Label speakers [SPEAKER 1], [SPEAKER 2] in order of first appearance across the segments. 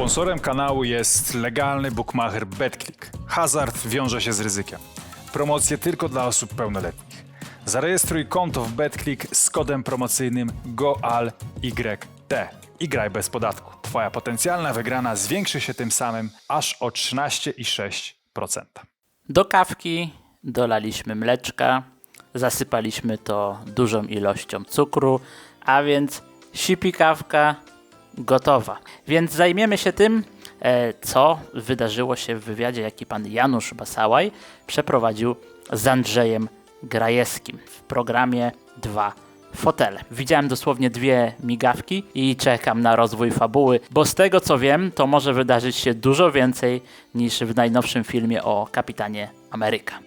[SPEAKER 1] Sponsorem kanału jest legalny bookmacher BetClick. Hazard wiąże się z ryzykiem. Promocje tylko dla osób pełnoletnich. Zarejestruj konto w BetClick z kodem promocyjnym GOALYT i graj bez podatku. Twoja potencjalna wygrana zwiększy się tym samym aż o 13,6%.
[SPEAKER 2] Do kawki dolaliśmy mleczka, zasypaliśmy to dużą ilością cukru, a więc sipi kawka gotowa. Więc zajmiemy się tym, e, co wydarzyło się w wywiadzie, jaki pan Janusz Basałaj przeprowadził z Andrzejem Grajewskim w programie Dwa Fotele. Widziałem dosłownie dwie migawki i czekam na rozwój fabuły, bo z tego co wiem, to może wydarzyć się dużo więcej niż w najnowszym filmie o kapitanie Ameryka.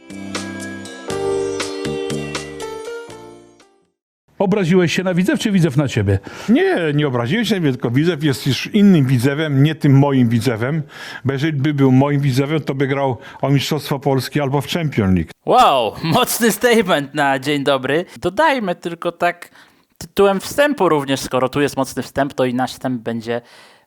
[SPEAKER 3] Obraziłeś się na widzew, czy widzew na ciebie?
[SPEAKER 4] Nie, nie obraziłem się, tylko Widzew jest już innym Widzewem, nie tym moim Widzewem, bo jeżeli by był moim Widzewem, to by grał o Mistrzostwo Polskie albo w Champion League.
[SPEAKER 2] Wow, mocny statement na dzień dobry. Dodajmy tylko tak tytułem wstępu również, skoro tu jest mocny wstęp, to i nasz wstęp będzie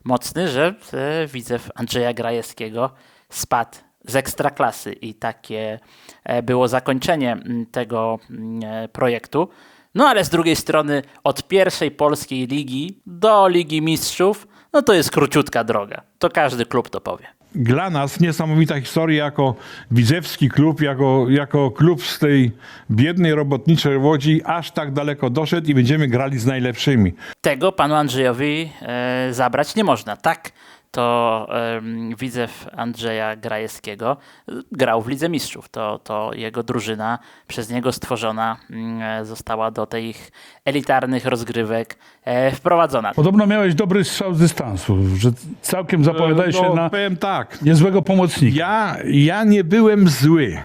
[SPEAKER 2] mocny, że e, widzew Andrzeja Grajewskiego spadł z ekstraklasy i takie e, było zakończenie tego e, projektu. No ale z drugiej strony od pierwszej polskiej ligi do Ligi Mistrzów, no to jest króciutka droga. To każdy klub to powie.
[SPEAKER 4] Dla nas niesamowita historia jako widzewski klub, jako, jako klub z tej biednej robotniczej Łodzi aż tak daleko doszedł i będziemy grali z najlepszymi.
[SPEAKER 2] tego panu Andrzejowi e, zabrać nie można. Tak to em, widzew Andrzeja Grajewskiego e, grał w Lidze Mistrzów. To, to jego drużyna przez niego stworzona mm, e, została do tych elitarnych rozgrywek e, wprowadzona.
[SPEAKER 3] Podobno miałeś dobry strzał z dystansu, że całkiem zapowiadałeś się
[SPEAKER 4] No,
[SPEAKER 3] na
[SPEAKER 4] Powiem tak,
[SPEAKER 3] niezłego pomocnika.
[SPEAKER 4] ja, ja nie byłem zły,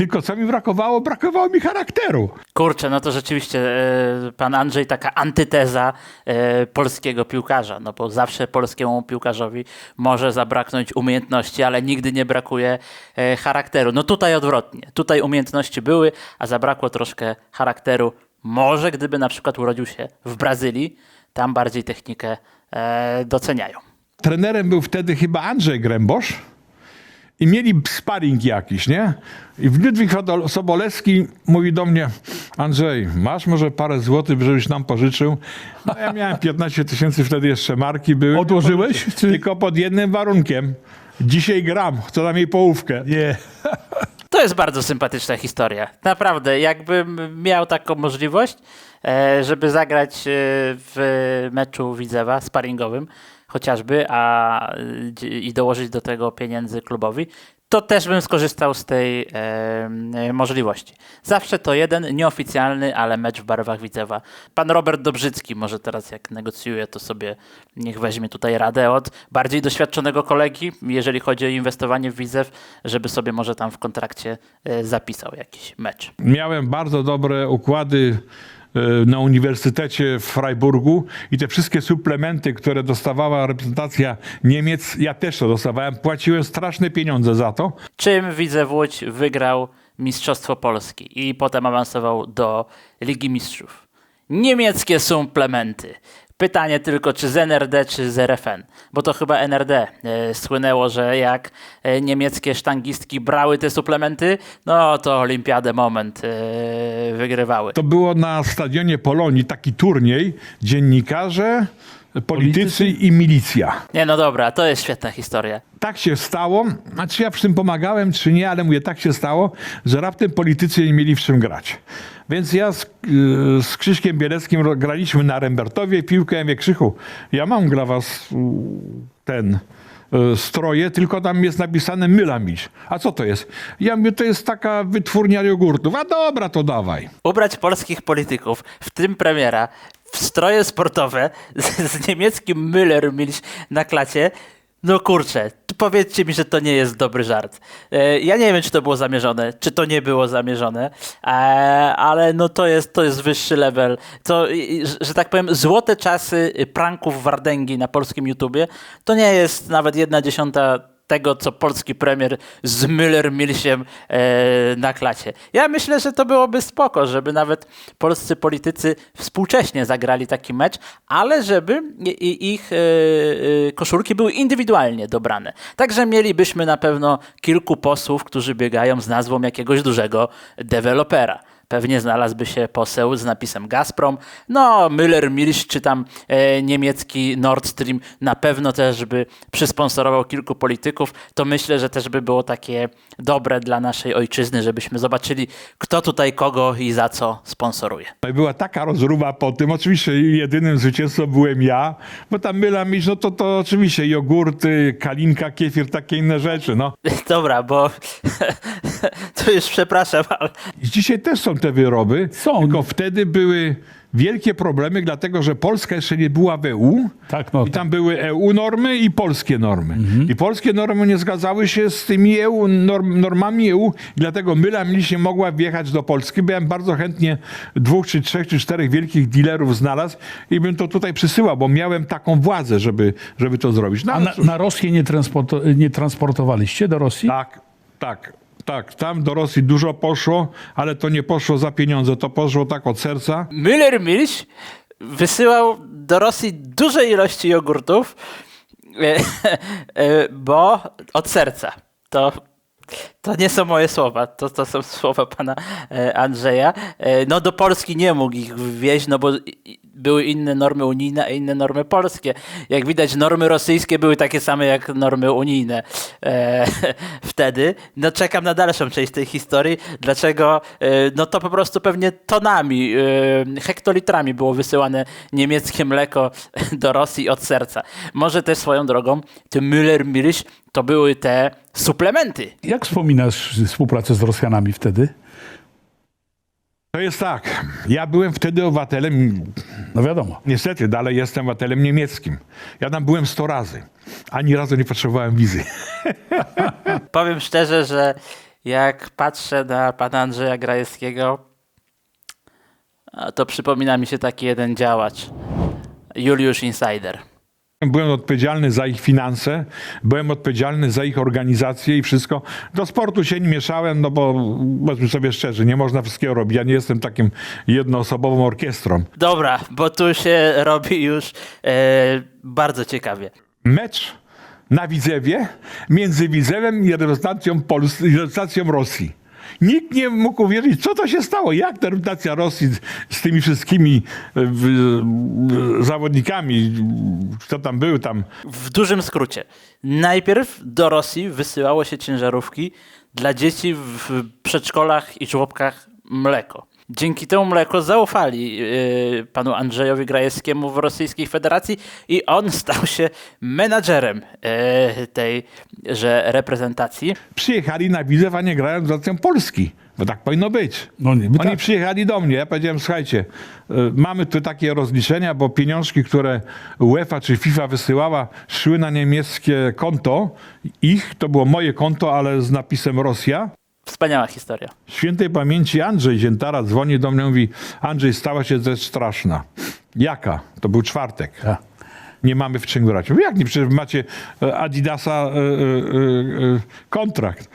[SPEAKER 4] tylko co mi brakowało? Brakowało mi charakteru.
[SPEAKER 2] Kurczę, no to rzeczywiście e, pan Andrzej taka antyteza e, polskiego piłkarza, no bo zawsze polskiemu piłkarzowi może zabraknąć umiejętności, ale nigdy nie brakuje e, charakteru. No tutaj odwrotnie. Tutaj umiejętności były, a zabrakło troszkę charakteru. Może gdyby na przykład urodził się w Brazylii, tam bardziej technikę doceniają.
[SPEAKER 4] trenerem był wtedy chyba Andrzej Grębosz i mieli sparring jakiś, nie? I Ludwik Sobolewski mówi do mnie, Andrzej, masz może parę złotych, żebyś nam pożyczył? No ja miałem 15 tysięcy, wtedy jeszcze marki były.
[SPEAKER 3] Odłożyłeś,
[SPEAKER 4] Tylko pod,
[SPEAKER 3] czy-
[SPEAKER 4] tylko pod jednym warunkiem. Dzisiaj gram, chcę nam jej połówkę.
[SPEAKER 3] Nie.
[SPEAKER 2] To jest bardzo sympatyczna historia. Naprawdę, jakbym miał taką możliwość, e, żeby zagrać e, w meczu Widzewa sparingowym chociażby a, i dołożyć do tego pieniędzy klubowi, to też bym skorzystał z tej e, możliwości. Zawsze to jeden nieoficjalny, ale mecz w barwach Widzewa. Pan Robert Dobrzycki może teraz jak negocjuje, to sobie niech weźmie tutaj radę od bardziej doświadczonego kolegi, jeżeli chodzi o inwestowanie w Widzew, żeby sobie może tam w kontrakcie e, zapisał jakiś mecz.
[SPEAKER 4] Miałem bardzo dobre układy na Uniwersytecie w Freiburgu i te wszystkie suplementy, które dostawała reprezentacja Niemiec, ja też to dostawałem. Płaciłem straszne pieniądze za to.
[SPEAKER 2] Czym Widzew Łódź wygrał Mistrzostwo Polski i potem awansował do Ligi Mistrzów? Niemieckie suplementy. Pytanie tylko, czy z NRD, czy z RFN, bo to chyba NRD e, słynęło, że jak e, niemieckie sztangistki brały te suplementy, no to Olimpiadę Moment e, wygrywały.
[SPEAKER 4] To było na stadionie Polonii taki turniej, dziennikarze, politycy i milicja.
[SPEAKER 2] Nie, no dobra, to jest świetna historia.
[SPEAKER 4] Tak się stało, a czy ja przy tym pomagałem, czy nie, ale mówię, tak się stało, że raptem politycy nie mieli w czym grać. Więc ja z, yy, z Krzyśkiem Bieleckim graliśmy na Rembertowie piłkę. Ja mówię, Krzychu, ja mam dla was ten yy, stroje, tylko tam jest napisane Mylamicz. A co to jest? Ja mówię, to jest taka wytwórnia jogurtów. A dobra, to dawaj.
[SPEAKER 2] ubrać polskich polityków, w tym premiera, stroje sportowe z, z niemieckim Müller mieć na klacie, no kurczę, powiedzcie mi, że to nie jest dobry żart. E, Ja nie wiem, czy to było zamierzone, czy to nie było zamierzone, e, ale no to jest, to jest wyższy level. To, że tak powiem, złote czasy pranków Wardęgi na polskim YouTubie, to nie jest nawet jedna dziesiąta tego, co polski premier z Müller-Milsiem e, na klacie. Ja myślę, że to byłoby spoko, żeby nawet polscy politycy współcześnie zagrali taki mecz, ale żeby ich e, e, koszulki były indywidualnie dobrane. Także mielibyśmy na pewno kilku posłów, którzy biegają z nazwą jakiegoś dużego dewelopera. Pewnie znalazłby się poseł z napisem Gazprom. No, Müller, Milch czy tam e, niemiecki Nord Stream na pewno też by przysponsorował kilku polityków. To myślę, że też by było takie dobre dla naszej ojczyzny, żebyśmy zobaczyli, kto tutaj kogo i za co sponsoruje.
[SPEAKER 4] No i była taka rozruba po tym. Oczywiście jedynym zwycięzcą byłem ja, bo tam myla mieć, no to, to oczywiście jogurty, kalinka, kiefir, takie inne rzeczy. No.
[SPEAKER 2] Dobra, bo to już przepraszam, ale
[SPEAKER 4] dzisiaj też są te wyroby,
[SPEAKER 3] Są.
[SPEAKER 4] tylko wtedy były wielkie problemy, dlatego że Polska jeszcze nie była w EU.
[SPEAKER 3] Tak, no.
[SPEAKER 4] I tam były EU normy i polskie normy.
[SPEAKER 3] Mhm.
[SPEAKER 4] I polskie normy nie zgadzały się z tymi EU, norm, normami EU, dlatego Myla Milis nie mogła wjechać do Polski. Byłem bardzo chętnie dwóch, czy trzech, czy czterech wielkich dealerów znalazł i bym to tutaj przysyłał, bo miałem taką władzę, żeby, żeby to zrobić. No,
[SPEAKER 3] A na, na Rosję nie, transporto, nie transportowaliście do Rosji?
[SPEAKER 4] Tak, tak, tak. Tam do Rosji dużo poszło, ale to nie poszło za pieniądze, to poszło tak od serca.
[SPEAKER 2] Müller Milch wysyłał do Rosji duże ilości jogurtów, e, e, bo od serca. To, to nie są moje słowa, to, to są słowa pana e, Andrzeja. E, No do Polski nie mógł ich wwieźć, no bo były inne normy unijne, a inne normy polskie. Jak widać, normy rosyjskie były takie same jak normy unijne e, wtedy. No czekam na dalszą część tej historii. Dlaczego? E, no to po prostu pewnie tonami, hektolitrami było wysyłane niemieckie mleko do Rosji od serca. Może też swoją drogą, ty Müller Milch to były te suplementy.
[SPEAKER 3] Jak wspominasz współpracę z Rosjanami wtedy?
[SPEAKER 4] To jest tak, ja byłem wtedy obywatelem,
[SPEAKER 3] No wiadomo.
[SPEAKER 4] niestety dalej jestem obywatelem niemieckim. Ja tam byłem 100 razy. Ani razu nie potrzebowałem wizy.
[SPEAKER 2] Powiem szczerze, że jak patrzę na pana Andrzeja Grajewskiego, to przypomina mi się taki jeden działacz. Juliusz Insider.
[SPEAKER 4] Byłem odpowiedzialny za ich finanse, byłem odpowiedzialny za ich organizację i wszystko. Do sportu się nie mieszałem, no bo powiedzmy sobie szczerze, nie można wszystkiego robić. Ja nie jestem takim jednoosobową orkiestrą.
[SPEAKER 2] Dobra, bo tu się robi już e, bardzo ciekawie.
[SPEAKER 4] Mecz na Widzewie między Widzewem i reprezentacją, Pols- i reprezentacją Rosji. Nikt nie mógł uwierzyć, co to się stało, jak ta reprezentacja Rosji z, tymi wszystkimi e, e, zawodnikami, kto tam był, tam
[SPEAKER 2] W dużym skrócie. Najpierw do Rosji wysyłało się ciężarówki dla dzieci w przedszkolach i żłobkach mleko. Dzięki temu mleko zaufali yy, panu Andrzejowi Grajewskiemu w Rosyjskiej Federacji i on stał się menadżerem yy, tejże reprezentacji.
[SPEAKER 4] przyjechali na Widzew, a nie grają z reprezentacją Polski. Bo tak powinno być.
[SPEAKER 3] No niby
[SPEAKER 4] Oni
[SPEAKER 3] tak.
[SPEAKER 4] przyjechali do mnie, ja powiedziałem, słuchajcie, y, mamy tu takie rozliczenia, bo pieniążki, które UEFA czy FIFA wysyłała, szły na niemieckie konto. Ich, to było moje konto, ale z napisem Rosja.
[SPEAKER 2] Wspaniała historia.
[SPEAKER 4] Świętej pamięci Andrzej Ziętara dzwoni do mnie i mówi, Andrzej, stała się rzecz straszna. Jaka? To był czwartek.
[SPEAKER 3] Ja.
[SPEAKER 4] Nie mamy w czym grać. Mówię, jak nie? Przecież macie e, Adidasa e, e, e, kontrakt.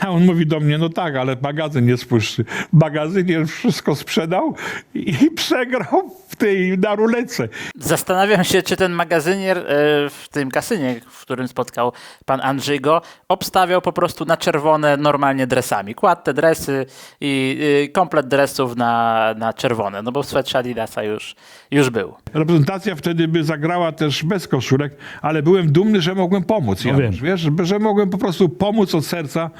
[SPEAKER 4] A on mówi do mnie, no tak, ale magazyn jest puszczy. Magazynier wszystko sprzedał i przegrał w tej, na rulece.
[SPEAKER 2] Zastanawiam się, czy ten magazynier e, w tym kasynie, w którym spotkał pan Andrzej go, obstawiał po prostu na czerwone normalnie dresami. Kładł te dresy i y, komplet dresów na, na czerwone, no bo swetrze Adidasa już, już był.
[SPEAKER 4] Reprezentacja wtedy by zagrała też bez koszulek, ale byłem dumny, że mogłem pomóc.
[SPEAKER 3] No wiem.
[SPEAKER 4] wiesz, że mogłem po prostu pomóc od serca.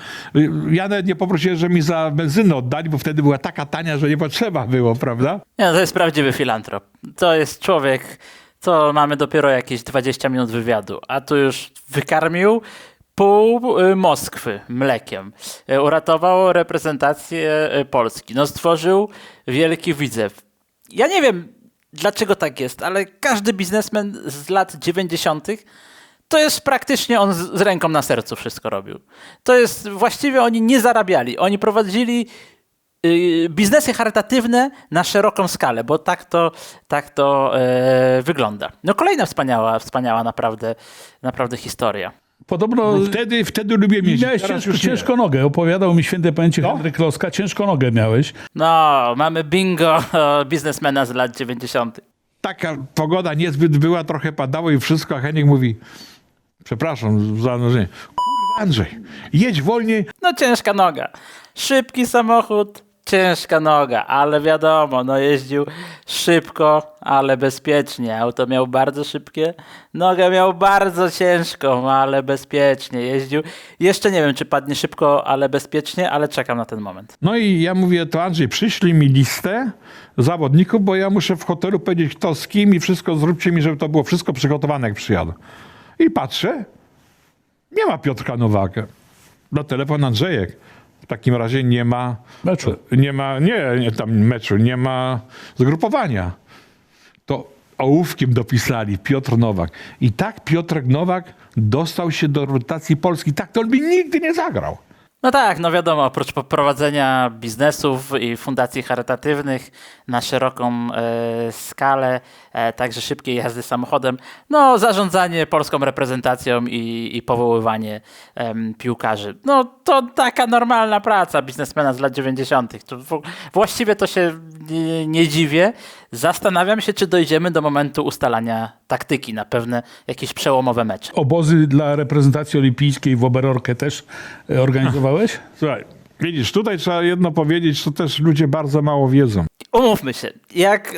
[SPEAKER 4] Ja nawet nie poprosiłem, że mi za benzynę oddali, bo wtedy była taka tania, że nie potrzeba było, prawda?
[SPEAKER 2] Nie, to jest prawdziwy filantrop. To jest człowiek, co mamy dopiero jakieś 20 minut wywiadu, a tu już wykarmił pół y, Moskwy mlekiem. Y, Uratował reprezentację y, Polski. No stworzył wielki widzew. Ja nie wiem, dlaczego tak jest, ale każdy biznesmen z lat 90. to jest praktycznie on z, z ręką na sercu wszystko robił. To jest, właściwie oni nie zarabiali. Oni prowadzili y, biznesy charytatywne na szeroką skalę, bo tak to, tak to e, wygląda. No kolejna wspaniała, wspaniała naprawdę, naprawdę historia.
[SPEAKER 3] Podobno
[SPEAKER 4] Wtedy, wtedy lubiłem jeździć.
[SPEAKER 3] miałeś ciężko, ciężko nogę. Opowiadał mi świętej pamięci
[SPEAKER 4] No.
[SPEAKER 3] Henryk Kloska. Ciężko nogę miałeś.
[SPEAKER 2] No, mamy bingo biznesmena z lat 90.
[SPEAKER 4] Taka pogoda niezbyt była, trochę padało i wszystko, a Henik mówi, przepraszam za nużenie, kurwa Andrzej, jedź wolniej,
[SPEAKER 2] No ciężka noga. Szybki samochód, ciężka noga, ale wiadomo, no jeździł szybko, ale bezpiecznie. Auto miał bardzo szybkie, nogę miał bardzo ciężką, ale bezpiecznie. Jeździł, jeszcze nie wiem, czy padnie szybko, ale bezpiecznie, ale czekam na ten moment.
[SPEAKER 4] No i ja mówię, to Andrzej, przyślij mi listę zawodników, bo ja muszę w hotelu powiedzieć kto z kim i wszystko zróbcie mi, żeby to było wszystko przygotowane, jak przyjadę. I patrzę, nie ma Piotrka Nowaka. Na telefon Andrzejek. W takim razie nie ma
[SPEAKER 3] Meczu.
[SPEAKER 4] Nie ma, nie, nie tam meczu, nie ma zgrupowania. To ołówkiem dopisali Piotr Nowak. I tak Piotrek Nowak dostał się do rotacji Polski. Tak to on by nigdy nie zagrał.
[SPEAKER 2] No tak, no wiadomo, oprócz prowadzenia biznesów i fundacji charytatywnych na szeroką e, skalę, e, także szybkiej jazdy samochodem, no zarządzanie polską reprezentacją i, i powoływanie em, piłkarzy. No to taka normalna praca biznesmena z lat 90. To w, właściwie to się nie, nie dziwię. Zastanawiam się, czy dojdziemy do momentu ustalania taktyki na pewne jakieś przełomowe mecze.
[SPEAKER 3] Obozy dla reprezentacji olimpijskiej w Oberorkę też e,
[SPEAKER 4] Słuchaj, widzisz, tutaj trzeba jedno powiedzieć, co też ludzie bardzo mało wiedzą.
[SPEAKER 2] Umówmy się, jak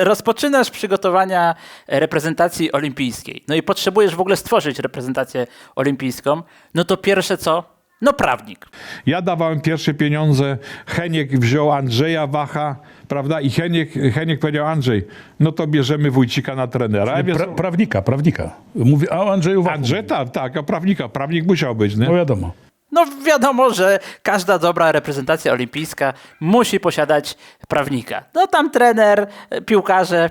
[SPEAKER 2] rozpoczynasz przygotowania reprezentacji olimpijskiej, no i potrzebujesz w ogóle stworzyć reprezentację olimpijską, no to pierwsze co? No prawnik.
[SPEAKER 4] Ja dawałem pierwsze pieniądze, Heniek wziął Andrzeja Wacha, prawda? I Heniek, Heniek powiedział, Andrzej, no to bierzemy Wójcika na trenera. Ja
[SPEAKER 3] Pra, prawnika, prawnika. Mówię a Andrzeju Wachu.
[SPEAKER 4] Andrzej, tak, tak, a prawnika, prawnik musiał być, nie?
[SPEAKER 3] No wiadomo.
[SPEAKER 2] No wiadomo, że każda dobra reprezentacja olimpijska musi posiadać prawnika. No tam trener, piłkarze,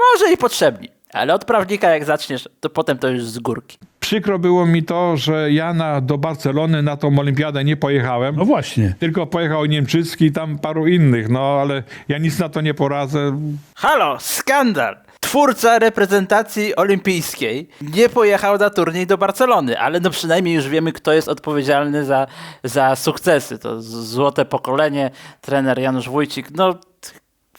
[SPEAKER 2] może i potrzebni. Ale od prawnika jak zaczniesz, to potem to już z górki.
[SPEAKER 4] Przykro było mi to, że ja na, do Barcelony na tą olimpiadę nie pojechałem.
[SPEAKER 3] No właśnie.
[SPEAKER 4] Tylko pojechał Niemczycki i tam paru innych, no ale ja nic na to nie poradzę.
[SPEAKER 2] Halo, skandal! Twórca reprezentacji olimpijskiej nie pojechał na turniej do Barcelony, ale no przynajmniej już wiemy, kto jest odpowiedzialny za, za sukcesy. To złote pokolenie, trener Janusz Wójcik. No,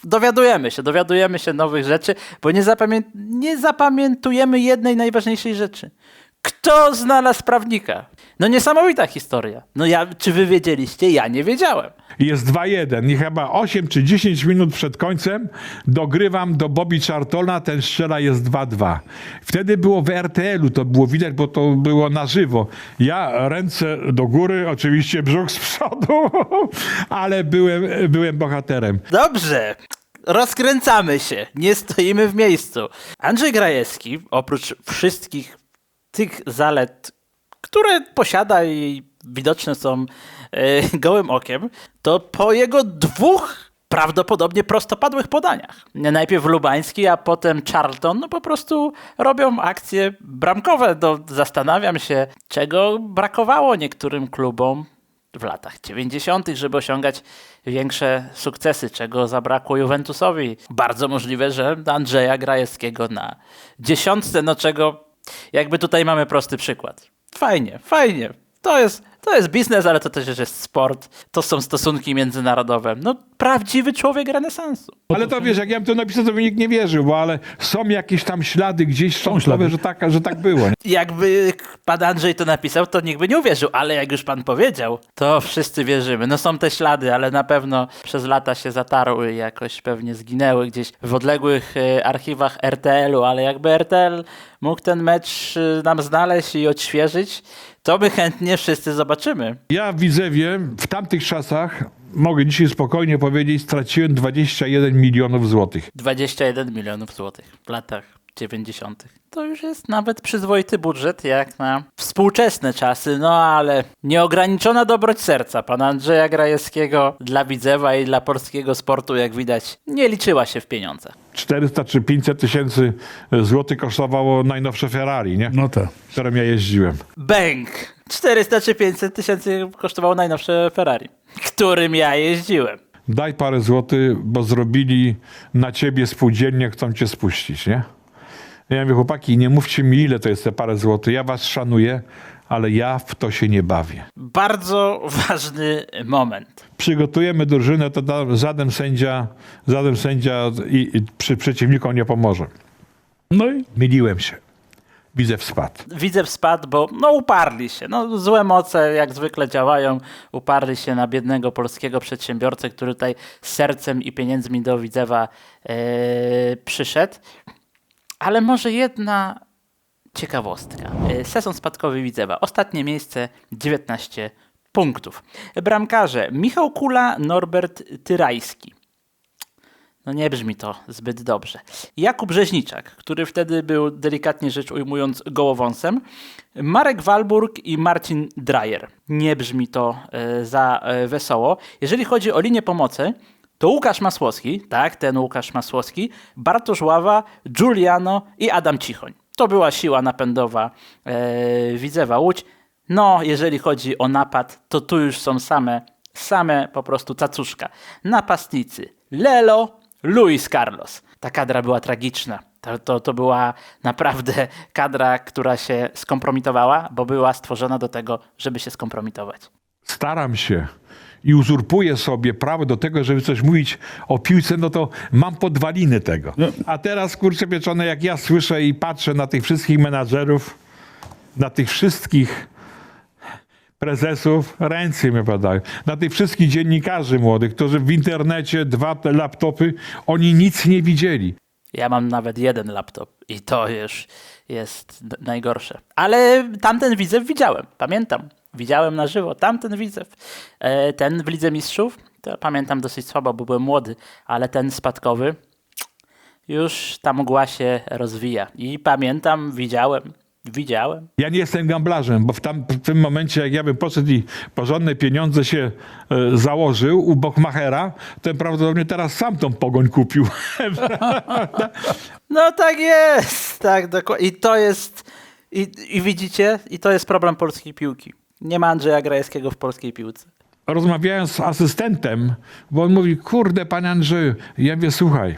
[SPEAKER 2] dowiadujemy się, dowiadujemy się nowych rzeczy, bo nie, zapamię nie zapamiętujemy jednej najważniejszej rzeczy. Kto znalazł prawnika? No niesamowita historia. No ja, czy wy wiedzieliście? Ja nie wiedziałem.
[SPEAKER 4] Jest 2-1 i chyba 8 czy 10 minut przed końcem dogrywam do Bobby Chartona, ten strzela jest 2-2. Wtedy było w RTL-u, to było widać, bo to było na żywo. Ja ręce do góry, oczywiście brzuch z przodu, ale byłem, byłem bohaterem.
[SPEAKER 2] Dobrze. Rozkręcamy się, nie stoimy w miejscu. Andrzej Grajewski, oprócz wszystkich tych zalet, które posiada i widoczne są e, gołym okiem, to po jego dwóch prawdopodobnie prostopadłych podaniach. Najpierw Lubański, a potem Charlton, no po prostu robią akcje bramkowe. No, zastanawiam się, czego brakowało niektórym klubom w latach 90., żeby osiągać większe sukcesy, czego zabrakło Juventusowi. Bardzo możliwe, że Andrzeja Grajewskiego na dziesiątce, no czego jakby tutaj mamy prosty przykład. Fajnie, fajnie. To jest, to jest biznes, ale to też jest sport. To są stosunki międzynarodowe. No prawdziwy człowiek renesansu.
[SPEAKER 4] Ale to wiesz, jak ja bym to napisał, to by nikt nie wierzył, bo ale są jakieś tam ślady gdzieś są
[SPEAKER 3] ślady.
[SPEAKER 4] ślady, że tak, że tak było. nie?
[SPEAKER 2] Jakby pan Andrzej to napisał, to nikt by nie uwierzył, ale jak już pan powiedział, to wszyscy wierzymy. No są te ślady, ale na pewno przez lata się zatarły i jakoś pewnie zginęły gdzieś w odległych e, archiwach RTL-u, ale jakby RTL mógł ten mecz e, nam znaleźć i odświeżyć, to my chętnie wszyscy zobaczymy.
[SPEAKER 4] Ja w Widzewie w tamtych czasach, mogę dzisiaj spokojnie powiedzieć, straciłem 21 milionów złotych.
[SPEAKER 2] 21 milionów złotych w latach 90. To już jest nawet przyzwoity budżet jak na współczesne czasy, no ale nieograniczona dobroć serca pana Andrzeja Grajewskiego dla Widzewa i dla polskiego sportu, jak widać, nie liczyła się w pieniądzach.
[SPEAKER 4] 400 czy 500 tysięcy złotych kosztowało najnowsze Ferrari, nie?
[SPEAKER 3] No tak.
[SPEAKER 4] którym ja jeździłem.
[SPEAKER 2] Bęk! 400 czy 500 tysięcy kosztowało najnowsze Ferrari, którym ja jeździłem.
[SPEAKER 4] Daj parę złotych, bo zrobili na ciebie spółdzielnię, chcą cię spuścić, nie? Ja mówię, chłopaki, nie mówcie mi ile to jest te parę złotych, ja was szanuję, ale ja w to się nie bawię.
[SPEAKER 2] Bardzo ważny moment.
[SPEAKER 4] Przygotujemy drużynę, to da, żaden sędzia, żaden sędzia i, i przy przeciwnikom nie pomoże.
[SPEAKER 3] No i
[SPEAKER 4] Myliłem się. Widzę spadł.
[SPEAKER 2] Widzę spadł, bo no uparli się. No, złe moce jak zwykle działają. Uparli się na biednego polskiego przedsiębiorcę, który tutaj z sercem i pieniędzmi do Widzewa e, przyszedł. Ale może jedna ciekawostka. E, Sezon spadkowy Widzewa. Ostatnie miejsce 19 punktów. Bramkarze Michał Kula, Norbert Tyrajski. No nie brzmi to zbyt dobrze. Jakub Rzeźniczak, który wtedy był delikatnie rzecz ujmując gołowąsem. Marek Walburg i Marcin Dreyer. Nie brzmi to e, za e, wesoło. Jeżeli chodzi o linię pomocy, to Łukasz Masłowski, tak, ten Łukasz Masłowski, Bartosz Ława, Giuliano i Adam Cichoń. To była siła napędowa e, Widzewa Łódź. No, jeżeli chodzi o napad, to tu już są same, same po prostu cacuszka. Napastnicy Lelo, Luis Carlos. Ta kadra była tragiczna. To, to, to była naprawdę kadra, która się skompromitowała, bo była stworzona do tego, żeby się skompromitować.
[SPEAKER 4] Staram się i uzurpuję sobie prawo do tego, żeby coś mówić o piłce, no to mam podwaliny tego. A teraz, kurczę pieczone, jak ja słyszę i patrzę na tych wszystkich menadżerów, na tych wszystkich prezesów, ręce mi padają. Na tych wszystkich dziennikarzy młodych, którzy w internecie, dwa te laptopy, oni nic nie widzieli.
[SPEAKER 2] Ja mam nawet jeden laptop i to już jest najgorsze. Ale tamten widzew widziałem, pamiętam. Widziałem na żywo, tamten widzew. E, ten w Lidze Mistrzów, to pamiętam dosyć słabo, bo byłem młody, ale ten spadkowy już ta mgła się rozwija. I pamiętam, widziałem, widziałem.
[SPEAKER 4] Ja nie jestem gamblarzem, bo w, tam, w tym momencie, jak ja bym poszedł i porządne pieniądze się e, założył u Bokmachera, to prawdopodobnie teraz sam tą pogoń kupił.
[SPEAKER 2] No tak jest, tak dokładnie. I to jest, i, i widzicie, i to jest problem polskiej piłki. Nie ma Andrzeja Grajewskiego w polskiej piłce.
[SPEAKER 4] Rozmawiałem z asystentem, bo on mówi, kurde, panie Andrzeju, ja mówię, słuchaj,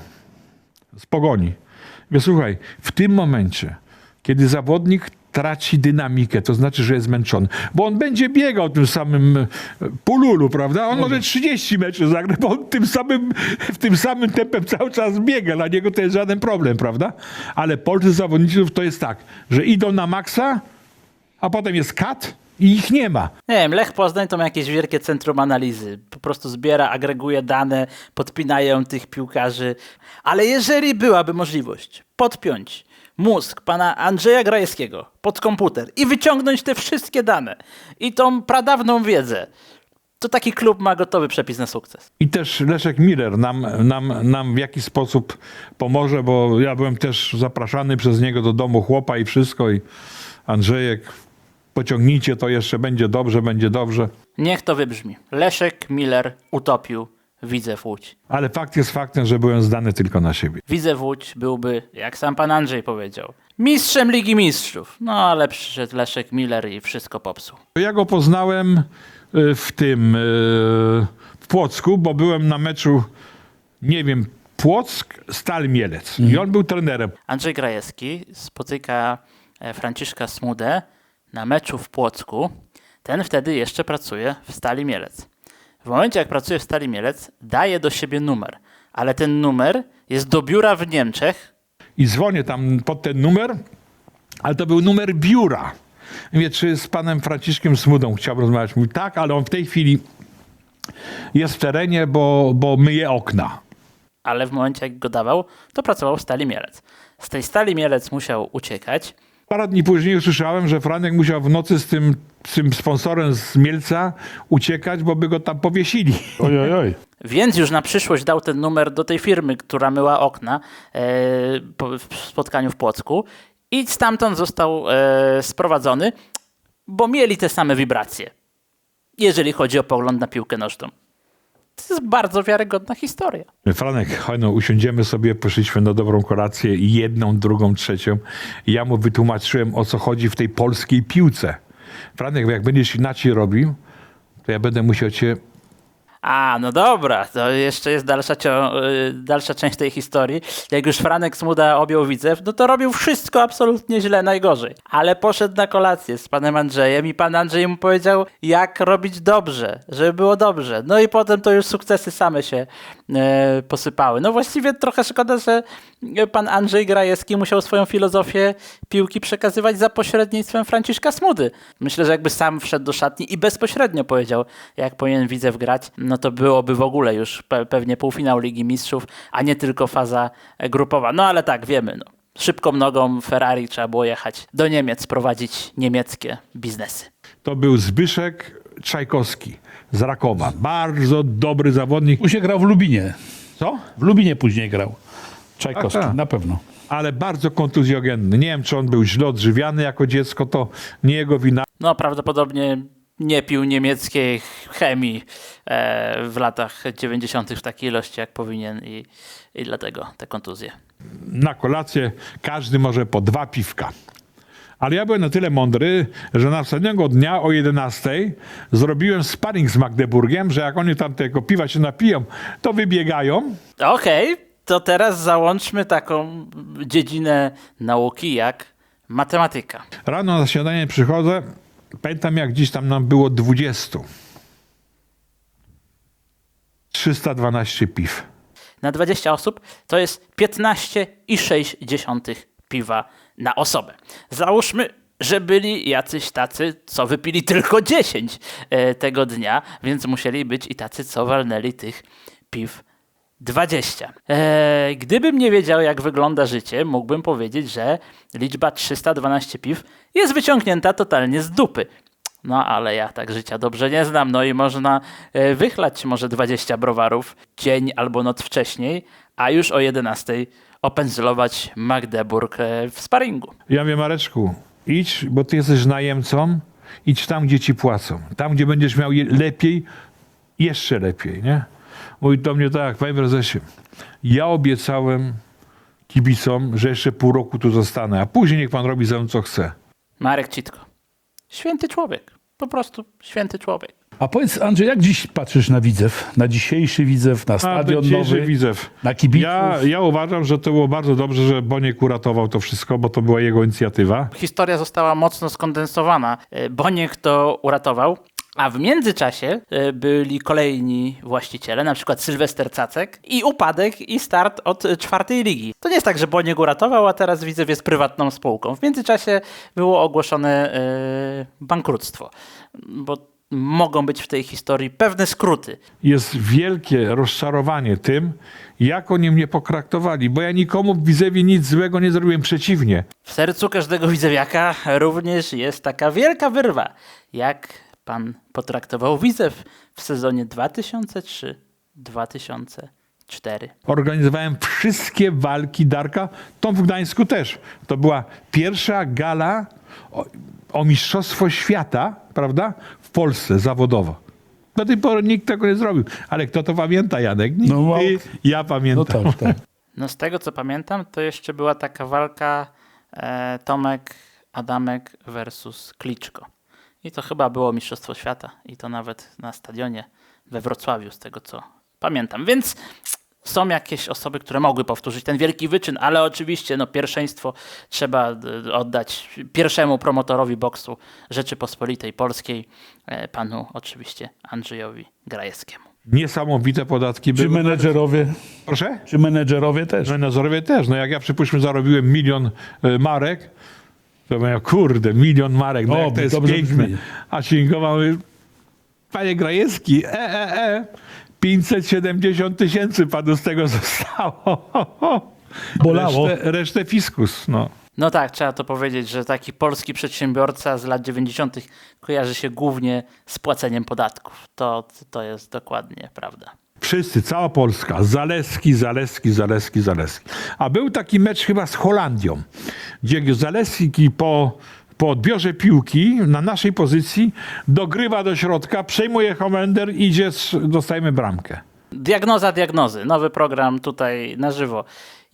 [SPEAKER 4] z pogoni. Mówię, słuchaj, w tym momencie, kiedy zawodnik traci dynamikę, to znaczy, że jest zmęczony, bo on będzie biegał tym samym e, pululu, prawda? On może 30 meczy zagrać, bo on tym samym, w tym samym tempem cały czas biega, dla niego to jest żaden problem, prawda? Ale polscy zawodników to jest tak, że idą na maksa, a potem jest kat i ich nie ma.
[SPEAKER 2] Nie wiem, Lech Poznań to ma jakieś wielkie centrum analizy. Po prostu zbiera, agreguje dane, podpinają tych piłkarzy. Ale jeżeli byłaby możliwość podpiąć mózg pana Andrzeja Grajewskiego pod komputer i wyciągnąć te wszystkie dane i tą pradawną wiedzę, to taki klub ma gotowy przepis na sukces.
[SPEAKER 4] I też Leszek Miller nam, nam, nam w jakiś sposób pomoże, bo ja byłem też zapraszany przez niego do domu chłopa i wszystko. I Andrzejek, pociągnijcie to jeszcze, będzie dobrze, będzie dobrze.
[SPEAKER 2] Niech to wybrzmi. Leszek Miller utopił Widzew Łódź.
[SPEAKER 4] Ale fakt jest faktem, że byłem zdany tylko na siebie.
[SPEAKER 2] Widzew Łódź byłby, jak sam pan Andrzej powiedział, mistrzem Ligi Mistrzów. No ale przyszedł Leszek Miller i wszystko popsuł.
[SPEAKER 4] Ja go poznałem y, w tym, y, w Płocku, bo byłem na meczu, nie wiem, Płock, Stal Mielec. I on był trenerem.
[SPEAKER 2] Andrzej Grajewski spotyka e, Franciszka Smudę na meczu w Płocku. Ten wtedy jeszcze pracuje w Stali Mielec. W momencie, jak pracuje w Stali Mielec, daje do siebie numer, ale ten numer jest do biura w Niemczech.
[SPEAKER 4] i dzwonię tam pod ten numer, ale to był numer biura. Mówię, czy z panem Franciszkiem Smudą chciałbym rozmawiać? Mówi, tak, ale on w tej chwili jest w terenie, bo, bo myje okna.
[SPEAKER 2] Ale w momencie, jak go dawał, to pracował w Stali Mielec. Z tej Stali Mielec musiał uciekać.
[SPEAKER 4] Parę dni później usłyszałem, że Franek musiał w nocy z tym, z tym sponsorem z Mielca uciekać, bo by go tam powiesili.
[SPEAKER 3] oj, oj, oj.
[SPEAKER 2] Więc już na przyszłość dał ten numer do tej firmy, która myła okna e, po, w spotkaniu w Płocku i stamtąd został e, sprowadzony, bo mieli te same wibracje, jeżeli chodzi o pogląd na piłkę nożną. To jest bardzo wiarygodna historia.
[SPEAKER 4] Franek, chodź no, usiądziemy sobie, poszliśmy na dobrą kolację, jedną, drugą, trzecią. Ja mu wytłumaczyłem, o co chodzi w tej polskiej piłce. Franek, jak będziesz inaczej robił, to ja będę musiał cię
[SPEAKER 2] A, no dobra, to jeszcze jest dalsza, y, dalsza część tej historii. Jak już Franek Smuda objął Widzew, no to robił wszystko absolutnie źle, najgorzej. Ale poszedł na kolację z panem Andrzejem i pan Andrzej mu powiedział, jak robić dobrze, żeby było dobrze. No i potem to już sukcesy same się e, posypały. No właściwie trochę szkoda, że pan Andrzej Grajewski musiał swoją filozofię piłki przekazywać za pośrednictwem Franciszka Smudy. Myślę, że jakby sam wszedł do szatni i bezpośrednio powiedział, jak powinien Widzew grać, no to byłoby w ogóle już pe- pewnie półfinał Ligi Mistrzów, a nie tylko faza grupowa. No ale tak, wiemy, no. Szybką nogą Ferrari trzeba było jechać do Niemiec, prowadzić niemieckie biznesy.
[SPEAKER 4] To był Zbyszek Czajkowski z Rakowa. Bardzo dobry zawodnik.
[SPEAKER 3] Później grał w Lubinie.
[SPEAKER 4] Co?
[SPEAKER 3] W Lubinie później grał. Czajkowski,
[SPEAKER 4] Aha.
[SPEAKER 3] na pewno.
[SPEAKER 4] Ale bardzo kontuzjogenny. Nie wiem, czy on był źle odżywiany jako dziecko, to nie jego wina.
[SPEAKER 2] No prawdopodobnie nie pił niemieckiej chemii e, w latach 90. w takiej ilości, jak powinien i, i dlatego te kontuzje.
[SPEAKER 4] Na kolację każdy może po dwa piwka. Ale ja byłem na tyle mądry, że następnego dnia o 11 zrobiłem sparring z Magdeburgiem, że jak oni tam tego piwa się napiją, to wybiegają.
[SPEAKER 2] Okej, to teraz załączmy taką dziedzinę nauki jak matematyka.
[SPEAKER 4] Rano na śniadanie przychodzę, pamiętam jak dziś tam nam było 20. 312 piw.
[SPEAKER 2] Na 20 osób to jest 15,6 piwa na osobę. Załóżmy, że byli jacyś tacy, co wypili tylko 10 e, tego dnia, więc musieli być i tacy, co walnęli tych piw 20. E, gdybym nie wiedział, jak wygląda życie, mógłbym powiedzieć, że liczba 312 piw jest wyciągnięta totalnie z dupy. No ale ja tak życia dobrze nie znam, no i można e, wychlać może 20 browarów dzień albo noc wcześniej, a już o 11 opędzlować Magdeburg e, w sparingu.
[SPEAKER 4] Ja mówię, Mareczku, idź, bo ty jesteś najemcą, idź tam, gdzie ci płacą. Tam, gdzie będziesz miał lepiej, jeszcze lepiej, nie? Mówi do mnie tak, panie prezesie, ja obiecałem kibicom, że jeszcze pół roku tu zostanę, a później niech pan robi ze mną, co chce.
[SPEAKER 2] Marek Citko. Święty człowiek. Po prostu święty człowiek.
[SPEAKER 3] A powiedz, Andrzej, jak dziś patrzysz na Widzew? Na dzisiejszy Widzew, na
[SPEAKER 4] A,
[SPEAKER 3] stadion
[SPEAKER 4] dzisiejszy
[SPEAKER 3] nowy,
[SPEAKER 4] Widzew.
[SPEAKER 3] na kibiców?
[SPEAKER 4] Ja, ja uważam, że to było bardzo dobrze, że Boniek uratował to wszystko, bo to była jego inicjatywa.
[SPEAKER 2] Historia została mocno skondensowana. E, Boniek to uratował. A w międzyczasie e, byli kolejni właściciele, na przykład Sylwester Cacek i upadek i start od czwartej ligi. To nie jest tak, że Boniek uratował, a teraz Widzew jest prywatną spółką. W międzyczasie było ogłoszone e, bankructwo, bo mogą być w tej historii pewne skróty.
[SPEAKER 4] jest wielkie rozczarowanie tym, jak oni mnie potraktowali, bo ja nikomu w Widzewie nic złego nie zrobiłem, przeciwnie.
[SPEAKER 2] W sercu każdego widzewiaka również jest taka wielka wyrwa, jak pan potraktował Widzew w sezonie 2003-2004.
[SPEAKER 4] Organizowałem wszystkie walki Darka, tą w Gdańsku też. To była pierwsza gala o, o Mistrzostwo Świata, prawda, w Polsce zawodowo. Do tej pory nikt tego nie zrobił. Ale kto to pamięta, Janek? Nikt.
[SPEAKER 3] No, wow.
[SPEAKER 4] Ty, ja
[SPEAKER 3] No
[SPEAKER 4] pamiętam.
[SPEAKER 3] tak, tak.
[SPEAKER 2] No z tego co pamiętam, to jeszcze była taka walka e, Tomek Adamek versus Kliczko. I to chyba było Mistrzostwo Świata. I to nawet na stadionie we Wrocławiu, z tego co pamiętam. Więc są jakieś osoby, które mogły powtórzyć ten wielki wyczyn, ale oczywiście no, pierwszeństwo trzeba e, oddać pierwszemu promotorowi boksu Rzeczypospolitej Polskiej, e, panu oczywiście Andrzejowi Grajewskiemu.
[SPEAKER 4] Niesamowite podatki
[SPEAKER 3] Czy
[SPEAKER 4] były.
[SPEAKER 3] menedżerowie,
[SPEAKER 4] Proszę?
[SPEAKER 3] czy menedżerowie też?
[SPEAKER 4] Zorowie też. No jak ja przypuśćmy zarobiłem milion e, marek, to mówię, kurde, milion marek, no
[SPEAKER 3] O,
[SPEAKER 4] jak to jest
[SPEAKER 3] dobrze
[SPEAKER 4] piękne.
[SPEAKER 3] brzmi.
[SPEAKER 4] A Sienkowa mówi, panie Grajewski, e, e, e, 570 tysięcy panu z tego zostało.
[SPEAKER 3] Bolało.
[SPEAKER 4] Resztę, resztę fiskus, no.
[SPEAKER 2] No tak, trzeba to powiedzieć, że taki polski przedsiębiorca z lat 90. kojarzy się głównie z płaceniem podatków. To, to jest dokładnie prawda.
[SPEAKER 4] Wszyscy, cała Polska, Zaleski, Zaleski, Zaleski, Zaleski. A był taki mecz chyba z Holandią, gdzie Zaleski po, po odbiorze piłki na naszej pozycji dogrywa do środka, przejmuje Homender idzie, dostajemy bramkę.
[SPEAKER 2] Diagnoza diagnozy, nowy program tutaj na żywo.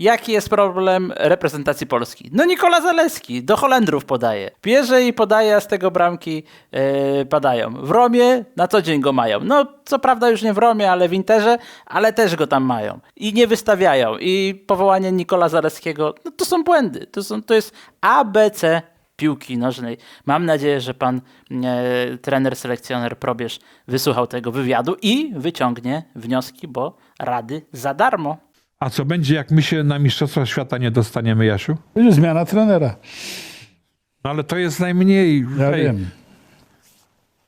[SPEAKER 2] Jaki jest problem reprezentacji Polski? No Nikola Zaleski do Holendrów podaje. Bierze i podaje, a z tego bramki yy, padają. W Romie na co dzień go mają. No co prawda już nie w Romie, ale w Interze, ale też go tam mają. I nie wystawiają. I powołanie Nikola Zaleskiego, no to są błędy. To, są, to jest ABC piłki nożnej. Mam nadzieję, że pan e, trener, selekcjoner Probierz wysłuchał tego wywiadu i wyciągnie wnioski, bo rady za darmo.
[SPEAKER 4] A co będzie, jak my się na Mistrzostwa Świata nie dostaniemy, Jasiu?
[SPEAKER 3] Będzie zmiana trenera.
[SPEAKER 4] No ale to jest najmniej.
[SPEAKER 3] Ja
[SPEAKER 4] Hej,
[SPEAKER 3] wiem.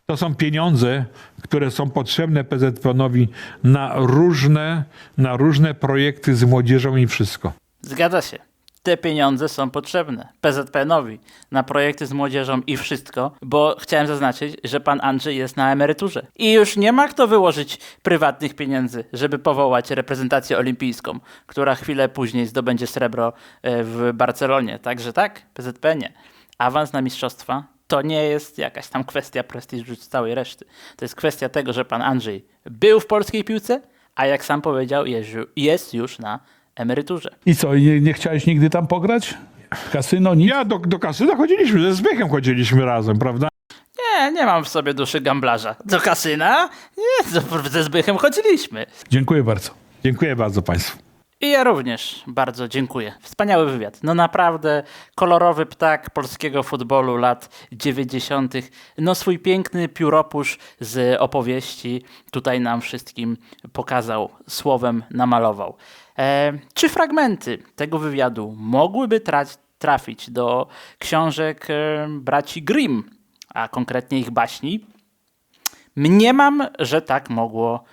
[SPEAKER 4] To są pieniądze, które są potrzebne PZPN-owi na różne, na różne projekty z młodzieżą i wszystko.
[SPEAKER 2] Zgadza się. Te pieniądze są potrzebne PZPN-owi na projekty z młodzieżą i wszystko, bo chciałem zaznaczyć, że pan Andrzej jest na emeryturze. I już nie ma kto wyłożyć prywatnych pieniędzy, żeby powołać reprezentację olimpijską, która chwilę później zdobędzie srebro e, w Barcelonie. Także tak, PZPN-ie. Awans na mistrzostwa to nie jest jakaś tam kwestia prestiżu całej reszty. To jest kwestia tego, że pan Andrzej był w polskiej piłce, a jak sam powiedział, jest już na emeryturze.
[SPEAKER 3] I co, nie, nie chciałeś nigdy tam pograć? Kasyno, nic?
[SPEAKER 4] Ja do, do kasyna chodziliśmy, ze Zbychem chodziliśmy razem, prawda?
[SPEAKER 2] Nie, nie mam w sobie duszy gamblarza. Do kasyna? Nie, to ze Zbychem chodziliśmy.
[SPEAKER 3] Dziękuję bardzo.
[SPEAKER 4] Dziękuję bardzo Państwu.
[SPEAKER 2] I ja również bardzo dziękuję. Wspaniały wywiad. No naprawdę kolorowy ptak polskiego futbolu lat 90. No swój piękny pióropusz z opowieści tutaj nam wszystkim pokazał, słowem namalował. E, czy fragmenty tego wywiadu mogłyby tra- trafić do książek e, braci Grimm, a konkretnie ich baśni? Mniemam, że tak mogło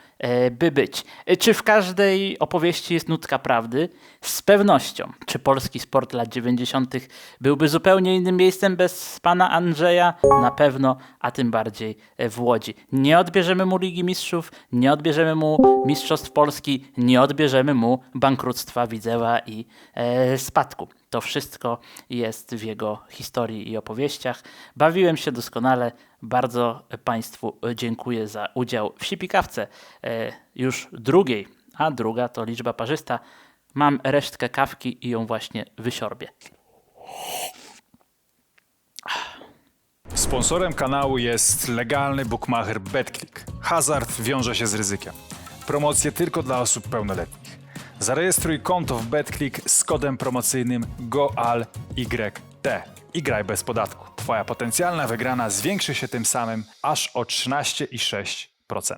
[SPEAKER 2] by być. E, Czy w każdej opowieści jest nutka prawdy? Z pewnością. Czy polski sport lat 90. byłby zupełnie innym miejscem bez pana Andrzeja? Na pewno, a tym bardziej e, w Łodzi. Nie odbierzemy mu Ligi Mistrzów, nie odbierzemy mu Mistrzostw Polski, nie odbierzemy mu bankructwa Widzewa i e, spadku. To wszystko jest w jego historii i opowieściach. Bawiłem się doskonale. Bardzo Państwu dziękuję za udział w Sipikawce. E, już drugiej, a druga to liczba parzysta. Mam resztkę kawki i ją właśnie wysiorbię.
[SPEAKER 1] Sponsorem kanału jest legalny bookmacher BetClick. Hazard wiąże się z ryzykiem. Promocje tylko dla osób pełnoletnich. Zarejestruj konto w BetClick z kodem promocyjnym GOALYT i graj bez podatku. Twoja potencjalna wygrana zwiększy się tym samym aż o 13,6%.